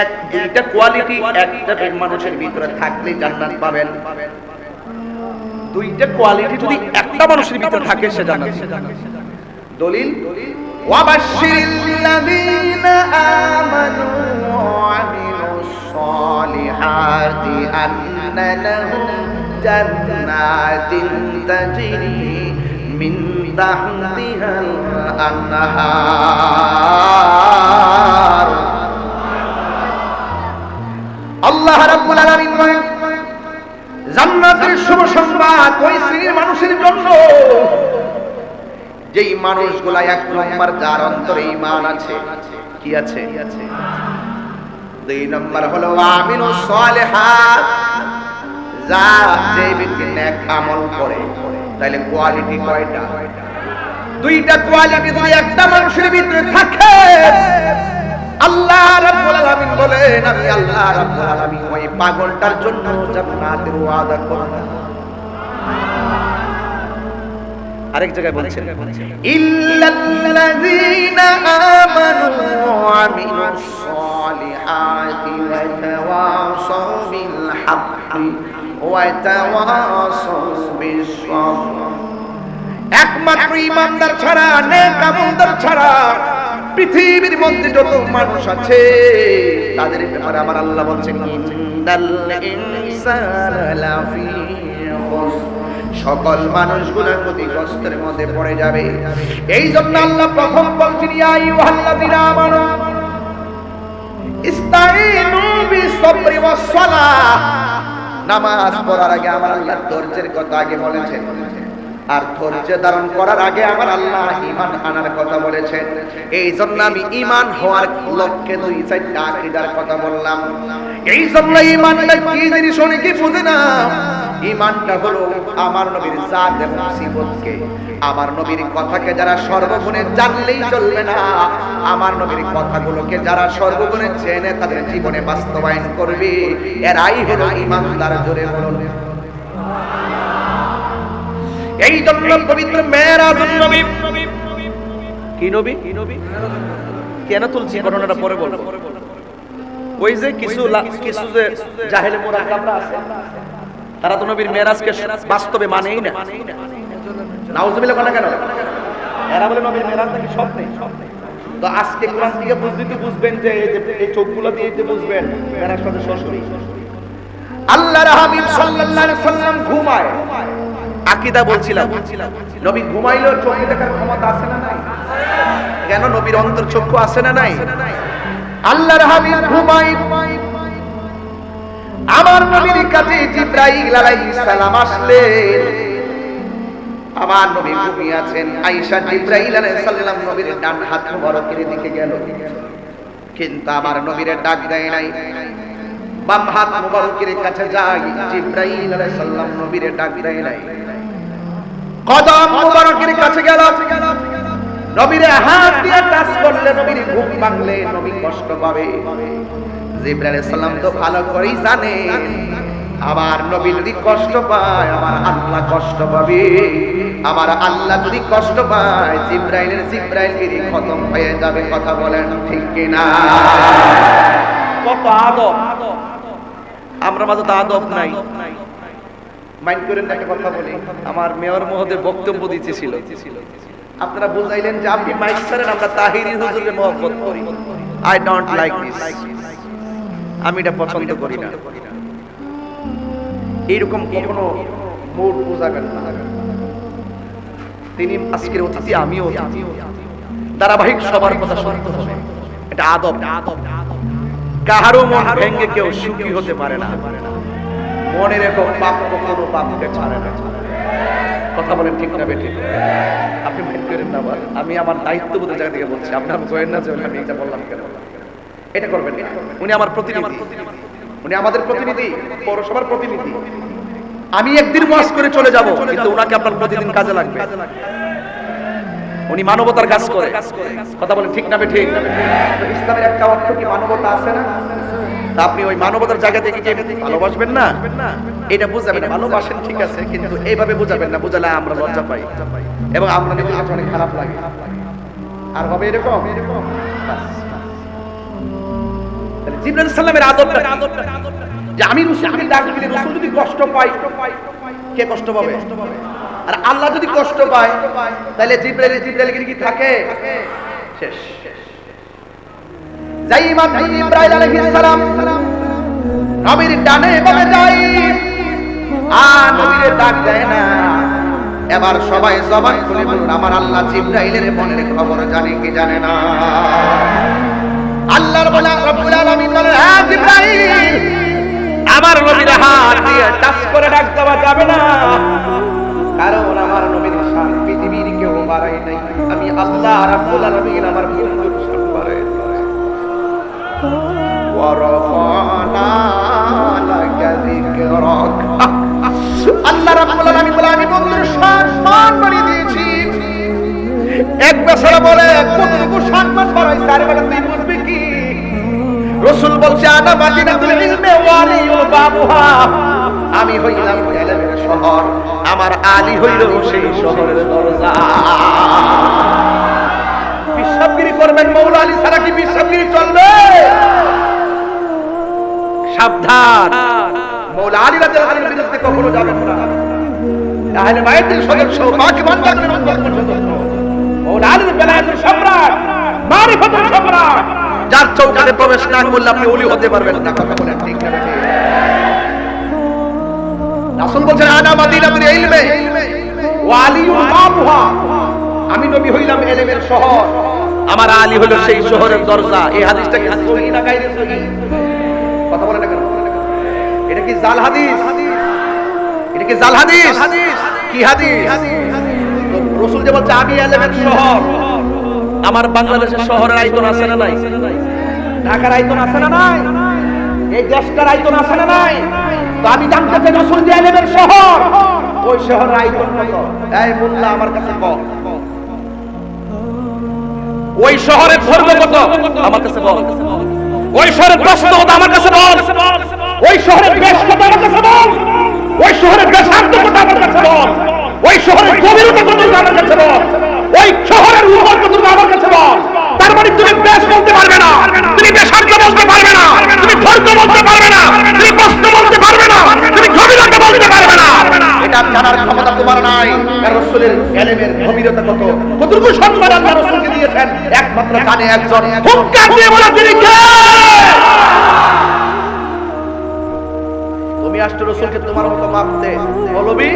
এক, দুইটা কোয়ালিটি একটা মানুষের ভিতরে থাকলে জান্নাত পাবেন। দুইটা কোয়ালিটি যদি একটা মানুষের ভিতরে থাকে, সে জান্নাত দলিল ওয়াবাশশিরিল্লাযীনা আমানু ওয়া আমিলুস সালিহাতি আন্না লাহুম জান্নাতিন তাজরি মিন তাহতিহাল আনহার আল্লাহ রাব্বুল আলামিন বলেন, জান্নাতের শুভ সংবাদ ওই শ্রেণির মানুষের জন্য। যেই মানুষগুলা এক নম্বর যার অন্তরে ঈমান আছে, কি আছে? দুই নম্বর হলো আমিনু সালেহাত যা যে ব্যক্তি নেক আমল করে, তাহলে কোয়ালিটি কয়টা? দুইটা কোয়ালিটি যদি একটা মানুষের ভিতরে থাকে, আল্লাহ রাব্বুল আলামিন বলেন আমি আল্লাহ রাব্বুল আলামিন ওই পাগলটার জন্য জান্নাতের ওয়াদা আরেক জায়গায় বলছেন ইল্লাল্লাযীনা আমানু ওয়া আমিলুস সালিহাতি ওয়া তাওয়াসাউ বিল হাক্কি ওয়া তাওয়াসাউ বিস সাবর একমাত্র ইমানদার ছাড়া নেক আমলদার ছাড়া পৃথিবীর মধ্যে যত মানুষ আছে, তাদের ব্যাপারে আমার আল্লাহ খুসর। সকল মানুষগুলো ক্ষতিগ্রস্তের মধ্যে পড়ে যাবে। এই জন্য আল্লাহ প্রথম বলছেন নামাজ পড়ার আগে আমার আল্লাহ ধৈর্যের কথা আগে বলেছেন। আর ধৈর্য ধারণ করার আগে আমার আল্লাহ ইমান আনার কথা বলেছেন। এই জন্য আমি ইমান হওয়ার লক্ষ্যে দুই চারটা আকিদার কথা বললাম। এই জন্য ইমানটা কি জিনিস অনেকে বুঝে না? ইমানটা হলো আমার নবীর জাত এবং সিবতকে আমার নবীর কথাকে যারা সর্বগুণে জানলেই চলবে না। আমার নবীর কথাগুলোকে যারা সর্বগুণে চেনে তাদের জীবনে বাস্তবায়ন করবে। এরাই হলো ইমানদার জোরে বলুন। এই জন্য পবিত্র কি নবী। কি নবী? কেন তুলছি ঘটনাটা পরে বলব। ওই যে কিছু কিছু যে জাহেলে আছে, তারা তো নবীর মেরাজকে বাস্তবে মানেই না। নাউজুবিল্লাহ কথা কেন? এরা বলে নবীর নাকি স্বপ্নে? তো আজকে কোরআন থেকে তো বুঝবেন যে এই যে এই চোখগুলো দিয়ে যে বুঝবেন মেরাজ সাথে সরাসরি আল্লাহর হাবিব সাল্লাল্লাহু আলাইহি সাল্লাম ঘুমায়। আকীদা বলছিলাম। নবী ঘুমাইলেও চোখে দেখার ক্ষমতা আছে না নাই? কেন? নবীর অন্তর চক্ষু আছে না নাই? আল্লাহর হাবিব ঘুমায় আমার নবীর কাছে জিব্রাইল আলাইহিস আসলেন আমার নবী ঘুমিয়ে আছেন। আয়েশা জিব্রাইল আলাইহিস সালাম নবীর ডান হাত মুবারকের দিকে গেল। কিন্তু আমার নবীর ডাক দেয় নাই। বাম হাত মুবারকের কাছে যাই। জিব্রাইল আলাইহিস সালাম নবীর ডাক দেয় নাই। কদম মুবারকের কাছে গেল নবীর হাত দিয়ে টাচ করলে নবীর ঘুম ভাঙলে নবী কষ্ট পাবে। জিব্রাইল সালাম তো ভালো করেই জানে। আমার নবী যদি কষ্ট পায়, আমার আল্লাহ কষ্ট পাবে। আমার আল্লাহ যদি কষ্ট পায়, জিব্রাইলের জিব্রাইল গিরি খতম হয়ে যাবে, কথা বলেন ঠিক কিনা? কত আদব। আমরা মাঝে তো আদব নাই। মাইন্ড করেন একটা কথা বলি। আমার মেয়র মহোদয় বক্তব্য দিতেছিল। আপনারা বুঝাইলেন যে আপনি মাইক ছাড়েন, আমরা তাহিরি হুজুরকে মহব্বত করি। আই ডোন্ট লাইক দিস আমি এটা পছন্দ করি না। এইরকম কখনো মুড বোঝাবেন না। তিনি আজকের অতিথি, আমিও ধারাবাহিক সবার কথা শুনতে হবে। এটা আদব। কাহারও মন ভেঙ্গে কেউ সুখী হতে পারে না। মনে রেখো ছাড়ে না। কথা বলেন ঠিক না বেঠিক? আপনি করেন না আবার। আমি আমার দায়িত্ববোধের জায়গা থেকে বলছি আপনার জয়েন না জয়েন, আমি এটা বললাম কেন? এটা করবেন না। উনি আমার প্রতিনিধি। উনি আমাদের প্রতিনিধি, পৌরসভার প্রতিনিধি। আমি একদিন ওয়াশ করে চলে যাব, কিন্তু ওনাকে আপনার প্রতিদিন কাজে লাগবে। উনি মানবতার কাজ করে। কথা বলেন, ঠিক না ঠিক? ইসলামের একটা অর্থ কি মানবতা আছে না? আপনি ওই মানবতার জায়গা থেকে কি ভালোবাসবেন না? এটা বুঝাবেন, ভালোবাসেন ঠিক আছে, কিন্তু এইভাবে বুঝাবেন না, বুঝালে আমরা লজ্জা পাই। এবং আমরা নিজের অনেক খারাপ লাগে। আর হবে এরকম। তাহলে জিবরাইল সাল্লামের আদরটা যে আমি রসুলকে ডাক দিলে রসুল যদি কষ্ট পায়, কে কষ্ট পাবে? আর আল্লাহ যদি কষ্ট পায়, তাহলে জিব্রাইল জিব্রাইল কি থাকে? শেষ। যাই ইমাম ইব্রাহিম আলাইহিস সালাম, নবীর ডানে বামে যাই, আর নবীর ডাক দেয় না। এবার সবাই জবান খুলে বলুন, আমার আল্লাহ জিব্রাইলের মনের খবর জানে কি জানে না? আল্লাহর বলা রব্বুল আলামিন বলেন হ্যাঁ জিব্রাইল, আমার নবীর হাত দিয়ে টাচ করে ডাক দেওয়া যাবে না। কারণ আমার নবীর শান পৃথিবীর কেউ বাড়াই নাই আমি আল্লাহ রাব্বুল আলামিন আমার বন্ধুর শান বাড়াই ورفعنا لك ذكرك আল্লাহ রাব্বুল আলামিন বলে আমি বন্ধুর শান মান বাড়িয়ে দিয়েছি এক বছর বলে কতটুকু সম্মান বাড়াইছে আরে বেটা তুই বুঝবি কি রসুল বলছে আনা মাদিনাতুল ইলমে ওয়ালিউল বাবুহা আমি হইলাম ইলমের শহর। আমার আলী হইল সেই শহরের দরজা। বিশ্বাসগিরি করবেন, মৌলা আলী ছাড়া কি বিশ্বাসগিরি চলবে? সাবধান। আলী রাদিয়াল্লাহু আনহুর বিরুদ্ধে কখনো যাবেন না। আলীর সম্রাট সম্রাট। যার চৌকাতে প্রবেশ না করলে আপনি ওলি হতে পারবেন না, কথা না, ঠিক? রাসূল বলছেন, আনা ইলমে আমি নবী হইলাম এলেমের শহর। আমার আলী হলো সেই শহরের দরজা। এই হাদিসটা কি না সহি? কথা কেন? এটা কি জাল হাদিস? এটা কি জাল হাদিস? কি হাদিস? রসুল যে বলছে, আমি এলেমের শহর। আমার বাংলাদেশের শহরের আইতন আছে না নাই? ঢাকার আইতন আছে না নাই? এই দেশটার আইতন আছে না নাই? তো আমি জানতে চাই রসুল যে এলেমের শহর। ওই শহরের আইতন কত? এই মোল্লা, আমার কাছে কম ওই শহরের ধর্ম কত? আমার কাছে বল। ওই শহরের কত আমার কাছে বল। ওই শহরের বেশ কত আমার কাছে বল। ওই শহরের বেশান্ত কত কতটুকু সম্মান আল্লাহ রসুলকে দিয়েছেন। একমাত্র জানে একজন। দিয়ে বলে তিনি কে? তুমি আসছো তোমার মতো মাপতে বলবি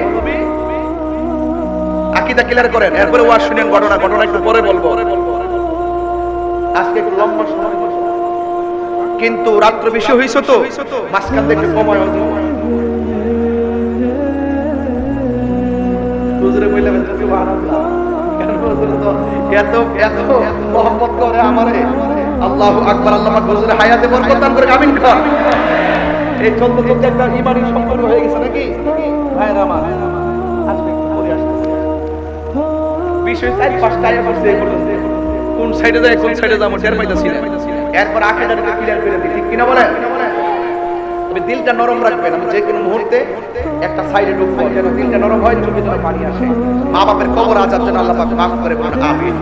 আকিদা ক্লিয়ার করেন। এরপরে ওয়াজ শুনেন, ঘটনা ঘটনা একটু পরে বলব। আজকে একটু লম্বা সময়। কিন্তু রাত্র বেশি হয়েছে তো, মাঝখান থেকে সময় হতো কেন কোন সাইডে যায় কোন সাইডে যাব না। এরপর ক্লিয়ার করে দিই ঠিক কিনা বলেন? তবে দিলটা নরম রাখবেন। যে কোনো মুহূর্তে একটা সাইডে ঢুকবো যেন দিলটা নরম হয়, চোখে যেন পানি আসে। মা বাপের কবর আজার জন্য আল্লাহ পাক মাফ করে বলুন, আমিন।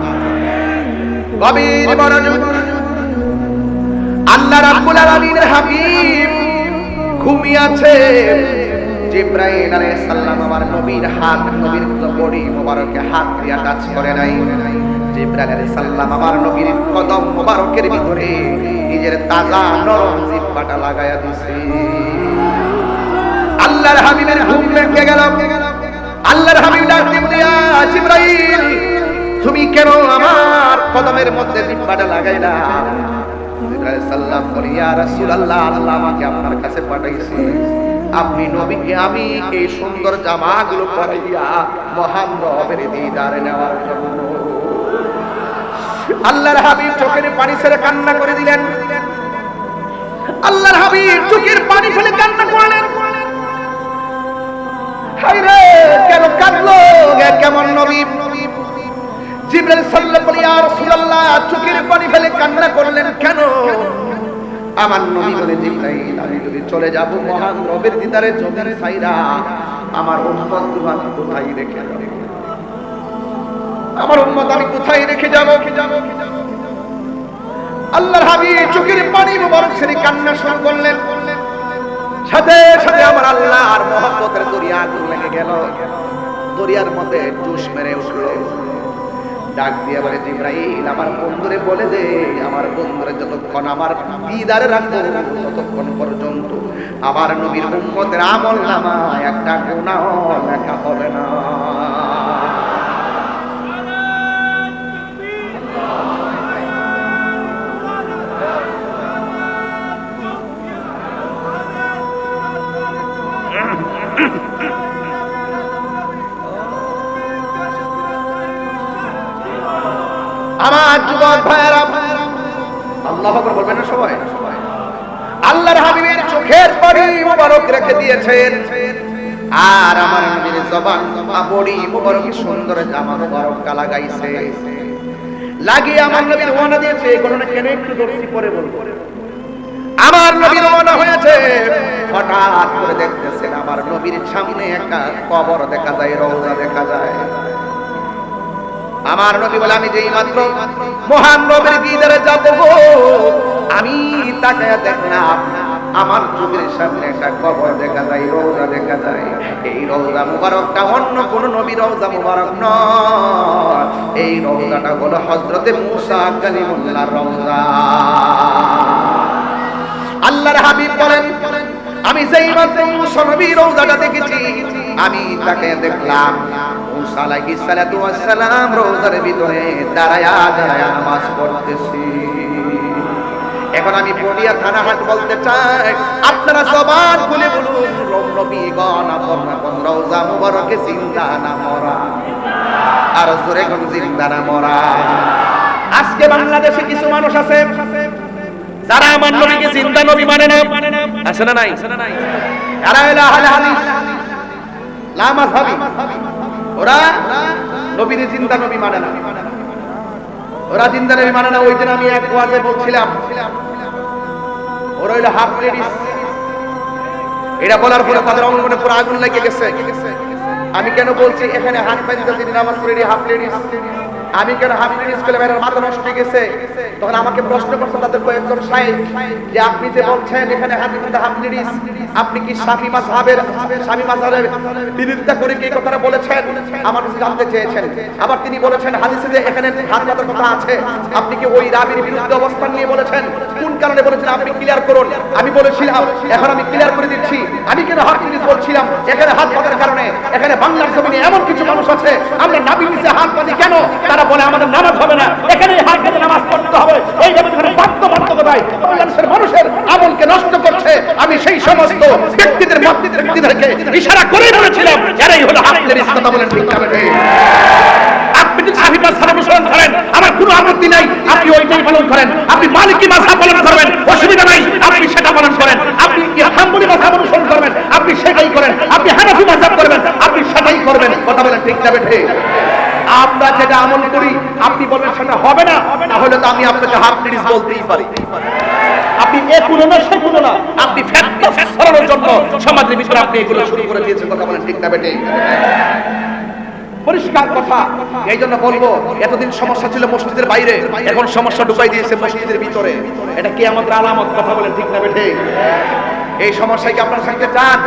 আল্লাহ রাব্বুল আলামিনের হাবিব ঘুমিয়ে আছে জিব্রাইল আলাইহিস সালাম আমার নবীর হাত, নবীর বডি মোবারকে হাত দিয়া টাচ করে নাই। জিব্রাইল আলাইহিস সালাম আমার নবীর কদম মোবারকের ভিতরে নিজের তাজা নরম জিহ্বাটা লাগায়া দিছে। আল্লাহর হাবিবের ঘুম ভেঙে গেল। আল্লাহর হাবিব ডাক দিয়া জিব্রাইল, তুমি কেন আমার কদমের মধ্যে জিহ্বাটা লাগাইলা? আপনি নবীকে, আমি এই সুন্দর জামাগুলো পরাইয়া মহান রবের দিদার নেওয়ার জন্য। আল্লাহর হাবিব চোখের পানি ছেড়ে কান্না করে দিলেন। আল্লাহর হাবিব চোখের পানি ফেলে কান্না করলেন। কেন কাঁদলো? কেমন নবী? জিবরাইল সাল্লাল্লাহু আলাইহি ইয়া রাসূলুল্লাহ চোখের পানি ফেলে কান্না করলেন, কেন? আমার নবী বলে, জিবরাইল, আমি যদি চলে যাব মহান রবের দিদারে ছাইরা আমার উম্মত কোথায় রেখে যাব? আমার উম্মত আমি কোথায় রেখে যাব? আল্লাহর হাবিব চোখের পানি মোবারক ছেড়ে কান্না শুরু করলেন। সাথে সাথে আমার আল্লাহ আর মহব্বতের দরিয়া আগুন লেগে গেল। দরিয়ার মধ্যে জুস মেরে উঠল। ডাক দিয়ে বলে, জিব্রাইল, আমার বন্ধুরে বলে দে, আমার বন্ধুরে যতক্ষণ আমার দিদারে রাখব, ততক্ষণ পর্যন্ত আমার নবীর উম্মতের আমল নামায় একটা গুনাহ লেখা হবে না। আমার যুবক ভাইয়েরা আল্লাহ বলবেন না সবাই? আল্লাহর হাবিবের চোখের পানি মোবারক রেখে দিয়েছেন। আর আমার নবীর জবান বড়ি মোবারক সুন্দর জামা মোবারক কালা গাইছে লাগিয়ে আমার নবীর ওয়ানা দিয়েছে এই ঘটনা কেন একটু দর্শি পরে বলব? আমার নবীর মনে হয়েছে হঠাৎ করে দেখতেছেন আমার নবীর সামনে একটা কবর দেখা যায় রওজা দেখা যায়। আমার নবী বলে, আমি যেই মাত্র মহান নবীর দিদারে যাব আমি তাকে দেখলাম। আমার চোখের সামনে একটা কবর দেখা যায় রোজা দেখা যায়। এই রোজা মুবারকটা অন্য কোন নবী রোজা মুবারক নয়। এই রোজাটা হলো হজরতে মুসা কালিমুল্লাহ রোজা আল্লাহর হাবিব বলেন, আমি যেই মাত্র মুসা নবীর রোজাটা দেখেছি, আমি তাকে দেখলাম। মুসা আলাইহিস সালাতু ওয়াস সালাম রোজার ভিতরে দাঁড়ায়া দাঁড়ায়া নামাজ পড়তেছি। এখন আমি পটিয়া থানা হাট বলতে চাই, আপনারা জবান খুলে বলুন নবী গণ আপন আপন রোজা মুবারকে জিন্দা না মরা? আর জোরে কোন জিন্দা না মরা? আজকে বাংলাদেশে কিছু মানুষ আছে, যারা আমার নবীকে জিন্দা নবী মানে না। আছে না নাই? এরা হলো আহলে হাদিস লা মাযহাবি। ওরা নবীর জিন্দা নবী মানে না। ওরা জিন্দা নবী মানে না, ওই দিন আমি এক ওয়াজে বলছিলাম, ওরা হইল হাফ লেডিস এটা বলার পরে তাদের অঙ্গনে পুরো আগুন লেগে গেছে। আমি কেন বলছি, এখানে হাত তিনি নামাজ পড়ে হাফ লেডিস আমি কেন লেডিস করে বাইরের মাথা নষ্ট হয়ে গেছে? তখন আমাকে প্রশ্ন করছে তাদের কয়েকজন সাহেব যে আপনি যে বলছেন এখানে হাত পাইতে হাফ লেডিস আপনি কি শাফি মাযহাবের শাফি মাযহাবের বিরোধিতা করে কি কথাটা বলেছেন? আমার কাছে জানতে চেয়েছেন। আবার তিনি বলেছেন হাদিসে যে এখানে হাত পাতার কথা আছে। আপনি কি ওই রাবির বিরুদ্ধে অবস্থান নিয়ে বলেছেন? কোন কারণে বলেছেন? আপনি ক্লিয়ার করুন। আমি বলেছিলাম, এখন আমি ক্লিয়ার করে দিচ্ছি। আমি কেন হাত জিনিস বলছিলাম? এখানে হাত পাতার কারণে, এখানে বাংলার জমিনে এমন কিছু মানুষ আছে। আমরা নাবি নিচে হাত পাতি কেন? তারা বলে, আমাদের নামাজ হবে না। এখানে নামাজ পড়তে হবে। এই জন্য এখানে বাধ্য বাধ্যকতায় বাংলাদেশের মানুষের আমলকে নষ্ট করছে। আমি সেই সমস্ত ব্যক্তিদের ব্যক্তিদেরকে ইশারা করে বলেছিলাম, এরাই হলো হাতের কথা বলেন ঠিক সেটা করেন। আপনি সেটাই করেন। আপনি করবেন। আপনি সেটাই করবেন। কথা বলেন ঠিক না বেঠিক? আমরা যেটা আমল করি, আপনি বলবেন সেটা হবে না, তাহলে তো আমি আপনাকে হাফ তিরিশ বলতেই পারি। আপনি এ কোনো না, সে কোনো না। আপনি ছড়ানোর জন্য সমাজের ভিতরে আপনি এগুলো শুরু করে দিয়েছেন, কথা বলেন ঠিক না বেটে পরিষ্কার কথা, এই জন্য বলব, এতদিন সমস্যা ছিল মসজিদের বাইরে, এখন সমস্যা ঢুকাই দিয়েছে মসজিদের ভিতরে। এটা কি আমাদের আলামত, কথা বলেন ঠিক না বেঠে? এই সমস্যায় কি আপনারা থাকতে চান?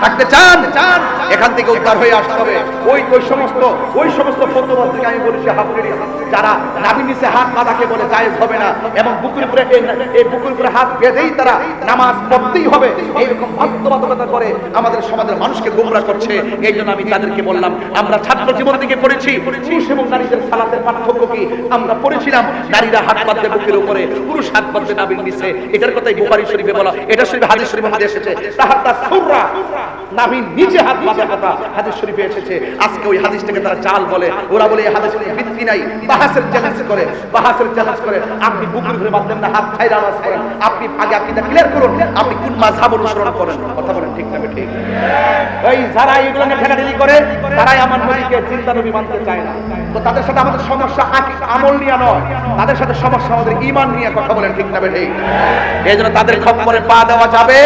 থাকতে চান? চান এখান থেকে উদ্ধার হয়ে আসতে হবে। ওই ওই সমস্ত ওই সমস্ত ফতোয়া থেকে আমি বলেছি নেড়ে। যারা নাবি নিচে হাত বাঁধাকে বলে জায়েজ হবে না এবং বুকুর উপরে এই- বুকুর উপরে হাত বেঁধেই তারা নামাজ পড়তেই হবে, এইরকম বাধ্যবাধকতা করে আমাদের সমাজের মানুষকে গোমরা করছে এই জন্য আমি তাদেরকে বললাম, আমরা ছাত্র জীবন থেকে পড়েছি। পুরুষ এবং নারীদের সালাতের পার্থক্য কি? আমরা পড়েছিলাম, নারীরা হাত বাঁধবে বুকের উপরে, পুরুষ হাত বাঁধবে নাবির নিচে। এটার কথাই বুখারী শরীফে বলা, এটা শরীফে হাদিস আপনি আপনি কোন অনুসরণ করেন কথা বলেন ঠিক না ঠিক। এই যারা করে, তারাই আমার চিন্তা নবী মানতে চায় না। তো তাদের সাথে আমাদের সমস্যা আমল নিয়ে নয়। তাদের সাথে সমস্যা আমাদের ইমান নিয়ে কথা বলেন ঠিক না ঠিক। এই জন্য তাদের খপ্পরে পা দেওয়া যাবে।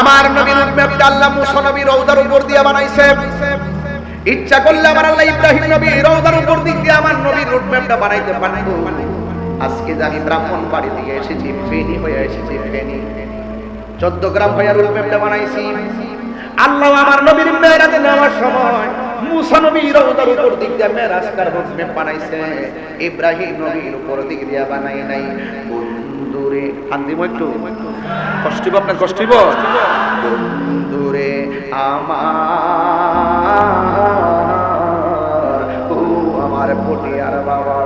আমার নবীর রূপটা আল্লাহ মুসা নবী রওজার উপর দিয়ে বানাইছে। ইচ্ছা করলে আমার আল্লাহ ইব্রাহিম নবী রওজার উপর দিক দিয়ে আমার নবীর রূপটা বানাইতে পারতো আজকে জানি ব্রাহ্মণ বাড়ি থেকে এসেছি, ফেনি হয়ে এসেছি, ফেনি। চোদ্দ গ্রাম হয়ে রূপটা বানাইছি। আল্লাহ আমার নবীর মেয়েরাতে নেওয়ার সময় মুসা নবী রওজার উপর দিক দিয়ে মেরাজকার রূপে বানাইছে। ইব্রাহিম নবীর উপর দিক দিয়ে বানাই নাই। বন্ধুরে হান্দিম একটু কষ্ট হইব আপনার, কষ্ট বন্ধুরে আমার, ও আমার পটিয়ার বাবা,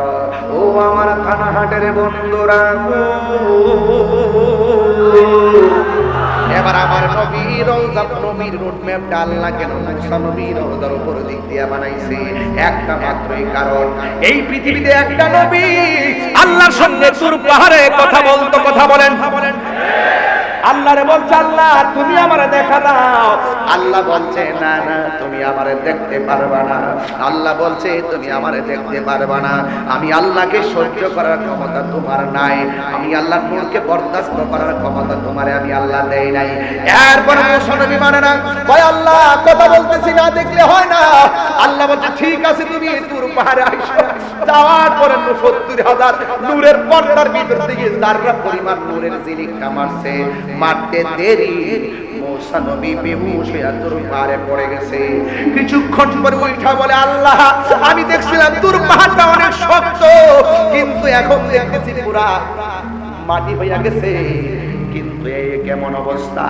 ও আমার থানাহাটের বন্ধুরা গো। এবার আমার নবীর রওজা নবীর রোড ম্যাপটা আল্লাহ কেন? মুসা নবীর রওজার উপর দিক দিয়া বানাইছে। একটা মাত্রই কারণ, এই পৃথিবীতে একটা নবী। আল্লাহর সঙ্গে সুর পাহাড়ে কথা বলতো, কথা বলেন। আল্লাহরে বলছে, আল্লাহ, তুমি আমারে দেখা দাও। আল্লাহ বলছে, না না, তুমি আমারে দেখতে পারবা না। আল্লাহ বলছে, তুমি আমারে দেখতে পারবা না। আমি আল্লাহকে সহ্য করার ক্ষমতা তোমার নাই। আমি আল্লাহর নূরকে বরদাস্ত করার ক্ষমতা তোমারে আমি আল্লাহ দেই নাই। এরপর মুসলমান মানে না কয় আল্লাহ, কথা বলতেছি না, দেখলে হয় না। আল্লাহ বলছে, ঠিক আছে তুমি তুর পাহাড়ে আইসো। যাওয়ার পরে সত্তর হাজার নূরের পর্দার ভিতর থেকে যাররা পরিমাণ নূরের জিনিস মারছে মারতে দেরি। মৌসা নবী বেহুশ তোর পড়ে গেছে। কিছুক্ষণ পরে উঠা বলে, আল্লাহ, আমি দেখছিলাম তোর অনেক শক্ত, কিন্তু এখন দেখতেছি পুরা মাটি হইয়া গেছে। কিন্তু এই কেমন অবস্থা?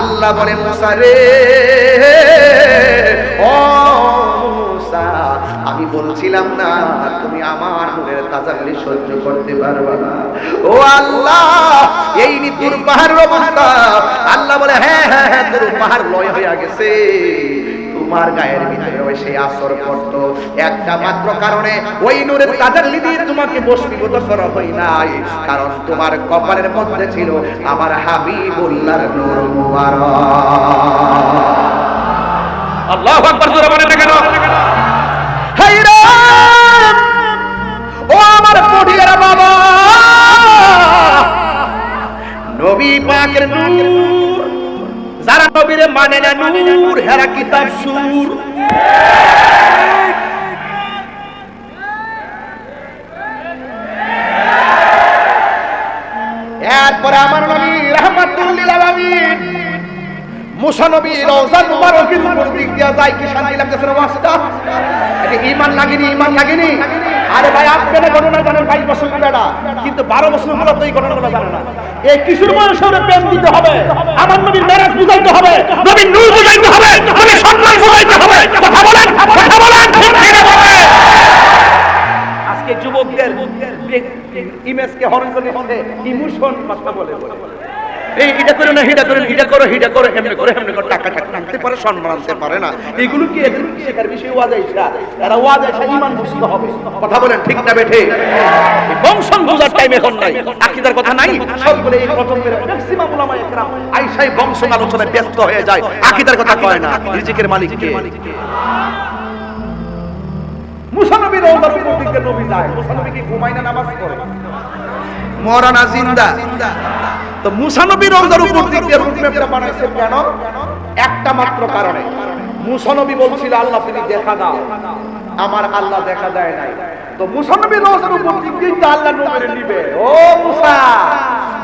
আল্লাহ বলে, মুসা রে, ও মুসা আমি বলছিলাম না, তুমি আমার নূরের তাজাল্লি সহ্য করতে পারবে না। ও আল্লাহ, এই পাহাড়ের অবস্থা। আল্লাহ বলে হ্যাঁ হ্যাঁ হ্যাঁ তোর পাহাড় লয় হয়ে গেছে। তোমার গায়ের ভিতরে একটা মাত্র কারণে ওই নূরের কারণ তোমার কপালের মধ্যে ছিল আমার আকবার জোরে ও আমার পটিয়ারা বাবা! নবী পাকের নূর, যারা নবীরে মানে না নূর, হেরা কিতাব সুর। এরপরে আমার নবী রহমাতুল লিল আলামিন, মুসা নবী রওজা দিক দিয়া যায় কি শান্তি লাগতেছে না ওয়াজটা ঈমান লাগেনি ঈমান লাগেনি। আরে ভাই আপনারা ঘটনা জানেন 22 বছর বেড়া কিন্তু 12 বছর হলো তো এই ঘটনাগুলো জানে না। এই কিশোর বয়সে প্রেম দিতে হবে, আমার নবীর মেরাজ বুঝাইতে হবে, নবীর নূর বুঝাইতে হবে, নবীর সম্মান বুঝাইতে হবে। কথা বলেন কথা বলেন আজকে যুবকদের ইমেজকে হরঞ্জলি হবে ইমোশন কথা বলে। এই এটা করে না হিডা করেন হিডা করো হিডা করো এমনি করে এমনি করে টাকা টাকা। আনতে পারে সম্মান আনতে পারে না। এগুলো কি শেখার বিষয় ওয়াজ আইসা? এরা ওয়াজ আইসা ইমান বুঝতে হবে। কথা বলেন ঠিক না বেঠে? বংশন বোঝার টাইম এখন নাই আকিদার কথা নাই। সবগুলো এই প্রথমের ম্যাক্সিমাম উলামা একরাম আইসাই বংশন আলোচনায় ব্যস্ত হয়ে যায়। আকিদার কথা কয় না রিজিকের মালিক কে? মুসা নবী রওজার উপর দিকে নবী যায় কি ঘুমায় না নামাজ মরানা জিন্দা। তো মুসা নবী রওজার উপর দিক রূপরেখা বানাইছে কেন? একটা মাত্র কারণে। মুসা নবী বলছিল, আল্লাহ, তুমি দেখা দাও। আমার আল্লাহ দেখা দেয় নাই। তো মুসা নবী রওজার উপর দিক তো আল্লাহ নবীরে নিবে। ও মুসা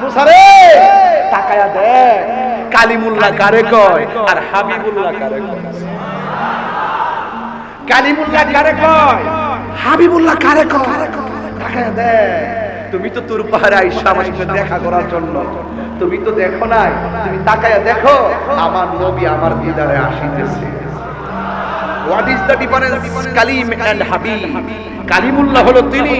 মুসা রে, তাকায়া দে কালিমুল্লাহ কারে কয়? আর হাবিবুল্লাহ কারে কয়? কালিমুল্লাহ কারে কয়? হাবিবুল্লাহ কারে কয়? তাকায়া দে তুমি তো তোর পাহাড়ে আইসা আমার সাথে দেখা করার জন্য। তুমি তো দেখো নাই, তুমি তাকায়া দেখো, আমার নবী আমার দিদারে আসিতেছে। What is the difference Kalim and Habib. Kalimullah হলো তিনি,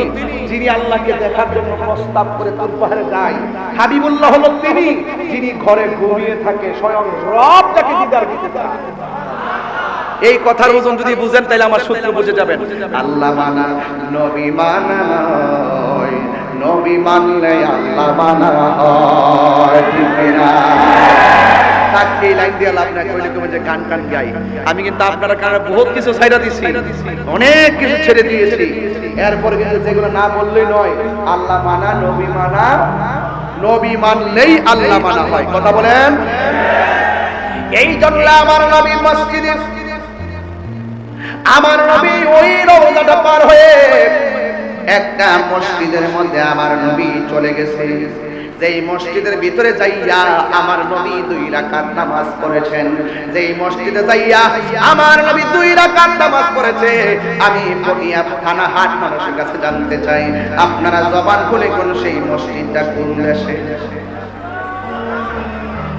যিনি আল্লাহকে দেখার জন্য প্রস্তাব করে তোর পাহাড়ে যায়। হাবিবুল্লাহ হলো তিনি, যিনি ঘরে ঘুমিয়ে থাকে, স্বয়ং রব তাকে দিদার দিতে এই কথার ওজন যদি বুঝেন, তাহলে আমার সূত্র বুঝে যাবেন। আল্লাহ মানা, নবী মানা। নবী মানলে আল্লাহ মানা হয়, ঠিক না এই আমি কিন্তু আপনারা কিছু ছাইড়া দিছি, অনেক কিছু ছেড়ে দিয়েছি। এরপরে কিন্তু যেগুলো না বললেই নয়, আল্লাহ মানা, নবী মানা, নবী মানলেই আল্লাহ মানা হয়। কথা বলেন? এই জন্য আমার নবী আমার নবী ওই রওজাটা পার হয়ে একটা মসজিদের মধ্যে আমার নবী চলে গেছে। যেই মসজিদের ভিতরে যাইয়া আমার নবী দুই রাকাত নামাজ পড়েছেন। যেই মসজিদে যাইয়া আমার নবী দুই রাকাত নামাজ পড়েছে, আমি বনিয়া থানা হাট মানুষের কাছে জানতে চাই, আপনারা জবান খুলে কোন সেই মসজিদটা কোন দেশে?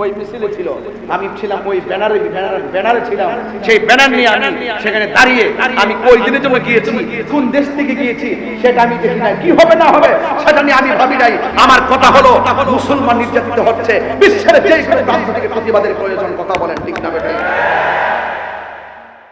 ওই মিছিলে ছিল। আমি ছিলাম ওই ব্যানারে ব্যানারে ছিলাম। সেই ব্যানার নিয়ে আমি সেখানে দাঁড়িয়ে আমি ওই দিনের গিয়েছি, কোন দেশ থেকে গিয়েছি, সেটা আমি দেখি না কি হবে না হবে, সেটা নিয়ে আমি ভাবি নাই। আমার কথা হলো, মুসলমান নির্যাতিত হচ্ছে। বিশ্বের যে প্রান্ত থেকে প্রতিবাদের প্রয়োজন, কথা বলেন, ঠিক না